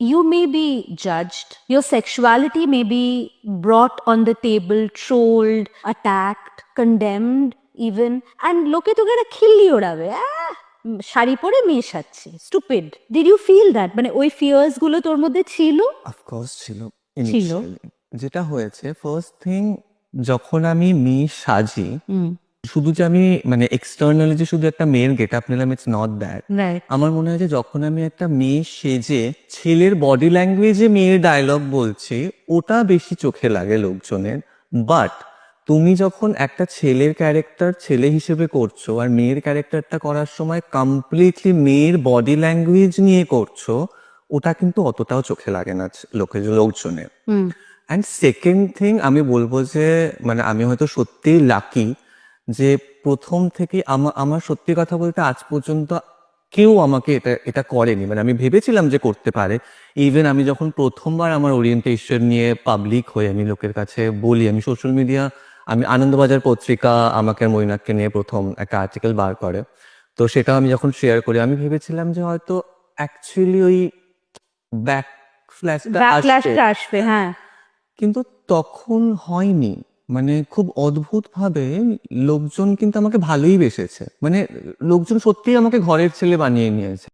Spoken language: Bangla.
you may be judged, your sexuality may be brought on the table, trolled, attacked, condemned, even, and লোকে তোকে একটা খিল্লি ওড়াবে শাড়ি পরে মেয়ে সাজছে stupid did you feel that মানে ওই ফিয়ার্সগুলো তোর মধ্যে ছিল অফকোর্স ছিল ছিল। যেটা হয়েছে ফার্স্ট থিং যখন আমি মেয়ে সাজি শুধু যে আমি মানে এক্সটার্নালি যে শুধু একটা মেয়ের গেট আপ নিলাম ইটস নট দ্যাট আমার মনে হয় যে যখন আমি একটা মেয়ে সেজে ছেলের বডি ল্যাঙ্গুয়েজে মেয়ের ডায়লগ বলছি ওটা বেশি চোখে লাগে লোকজনের। বাট তুমি যখন একটা ছেলের ক্যারেক্টার ছেলে হিসেবে করছ আর মেয়ের ক্যারেক্টারটা করার সময় কমপ্লিটলি মেয়ের বডি ল্যাঙ্গুয়েজ নিয়ে করছ ওটা কিন্তু অতটাও চোখে লাগে না লোকে লোকজনের। অ্যান্ড সেকেন্ড থিং আমি বলব যে মানে আমি হয়তো সত্যিই লাকি যে প্রথম থেকে আমার সত্যি কথা বলতে আজ পর্যন্ত কেউ আমাকে এটা এটা করেনি। মানে আমি ভেবেছিলাম যে করতে পারে। ইভেন আমি যখন প্রথমবার আমার ওরিয়েন্টেশন নিয়ে পাবলিক হয়ে আমি লোকের কাছে বলি আমি সোশ্যাল মিডিয়া আমি আনন্দবাজার পত্রিকা আমাকে মৈনাককে নিয়ে প্রথম একটা আর্টিকেল বার করে। তো সেটা আমি যখন শেয়ার করি আমি ভেবেছিলাম যে হয়তো অ্যাকচুয়ালি ওই ব্যাক আসবে হ্যাঁ। কিন্তু তখন হয়নি। মানে খুব অদ্ভুত ভাবে লোকজন কিন্তু আমাকে ভালোই বেসেছে। মানে লোকজন সত্যিই আমাকে ঘরের ছেলে বানিয়ে নিয়েছে।